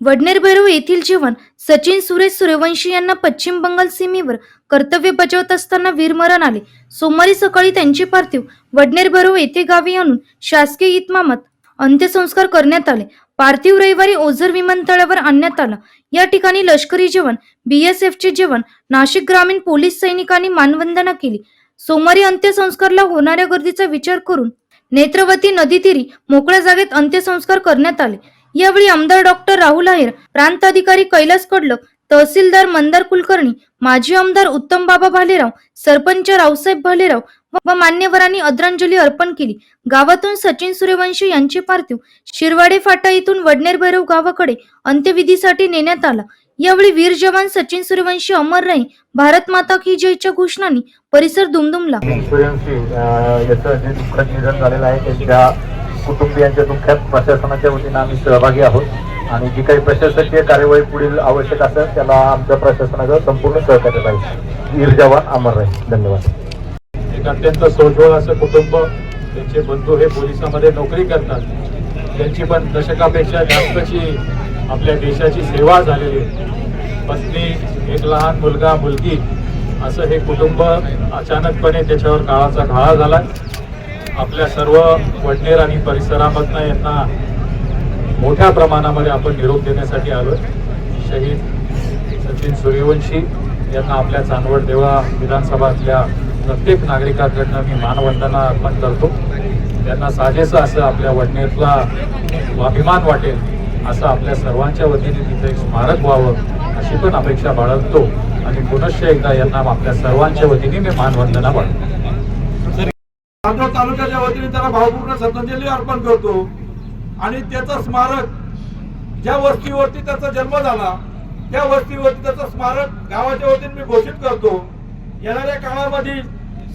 वडनेर भैरव येथील जीवन सचिन सुरेश सूर्यवंशी यांना पश्चिम बंगाल सीमेवर कर्तव्य बजावत असताना वीरमरण आले. सोमवारी सकाळी त्यांचे पार्थिव वडनेर भैरव येथे गावी आणून शासकीय इतमामात अंत्यसंस्कार करण्यात आले. पार्थिव रविवारी ओझर विमानतळावर आणण्यात आला. या ठिकाणी लष्करी जेवण बीएसएफचे जेवण नाशिक ग्रामीण पोलीस सैनिकांनी मानवंदना केली. सोमवारी अंत्यसंस्कारला होणाऱ्या गर्दीचा विचार करून नेत्रवती नदीतीरी मोकळ्या जागेत अंत्यसंस्कार करण्यात आले. यावेळी आमदार डॉक्टर राहुल आहेर प्रांत अधिकारी कैलास कडलक तहसीलदार मंदार कुलकर्णी माजी आमदार उत्तम बाबा भालेराव सरपंच रावसाहेब भालेराव व मान्यवरांनी आदरांजली अर्पण केली. गावातून सचिन सूर्यवंशी यांचे पार्थिव शिरवाडे फाटा येथून वडनेर भैरव गावाकडे अंत्यविधीसाठी नेण्यात आला. यावेळी वीर जवान सचिन सूर्यवंशी अमर राही भारत माता की जयच्या घोषणांनी परिसर दुमदुमला. सूर्यवंशी याचं जे दुःखद निधन झालेलं आहे त्यांच्या कुटुंबियांच्या दुःखात प्रशासनाच्या वतीनं आम्ही सहभागी आहोत. आणि जी काही प्रशासकीय कार्यवाही पुढील आवश्यक असेल त्याला आमच्या प्रशासनाचं संपूर्ण सहकार्य पाहिजे. वीर जवान अमर राहील. धन्यवाद. एक अत्यंत सोज्वळ असं कुटुंब त्यांचे बंधू हे पोलिसामध्ये नोकरी करतात. त्यांची पण दशकापेक्षा जास्तची आपल्या देशाची सेवा झालेली आहे. पत्नी एक लहान मुलगा मुलगी असं हे कुटुंब अचानकपणे त्याच्यावर काळाचा घाळा झाला आपल्या सर्व वडनेर आणि परिसरामधनं यांना मोठ्या प्रमाणामध्ये आपण निरोप देण्यासाठी आलो शहीद सचिन सूर्यवंशी यांना आपल्या चांदवड देवळा विधानसभातल्या प्रत्येक नागरिकाकडनं मी मानवंदना अर्पण करतो. त्यांना साजेसं असं आपल्या वडनेरला अभिमान वाटेल असं आपल्या सर्वांच्या वतीने तिथं एक स्मारक व्हावं अशी पण अपेक्षा बाळगतो. आणि पुनश्च एकदा यांना आपल्या सर्वांच्या वतीने मी मानवंदना वाटतो चांदवड तालुक्याच्या वतीने त्याला भावपूर्ण श्रद्धांजली अर्पण करतो. आणि त्याचं स्मारक ज्या वस्तीवरती त्याचा जन्म झाला त्या वस्तीवरती त्याचं स्मारक गावाच्या वतीने मी घोषित करतो. येणाऱ्या काळामध्ये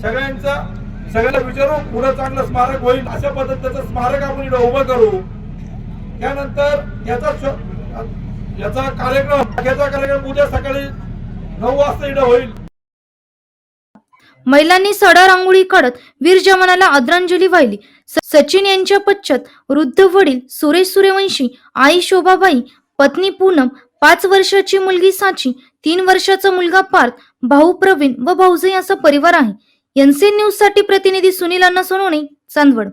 सगळ्यांचा सगळ्यांना विचारू पुढे चांगलं स्मारक होईल अशा पद्धतीचं स्मारक आपण इथं उभं करू. त्यानंतर याचा याचा कार्यक्रम याचा कार्यक्रम उद्या सकाळी नऊ वाजता इथं होईल. महिलांनी सडा रांगोळी काढत वीर जवानाला आदरांजली वाहिली. सचिन यांच्या पश्चात वृद्ध वडील सुरेश सूर्यवंशी आई शोभाबाई पत्नी पूनम पाच वर्षाची मुलगी साची तीन वर्षाचा मुलगा पार्थ भाऊ प्रवीण व भाऊजे असा परिवार आहे. एनसीएन न्यूजसाठी प्रतिनिधी सुनील अण्णा सोनवणे चांदवड.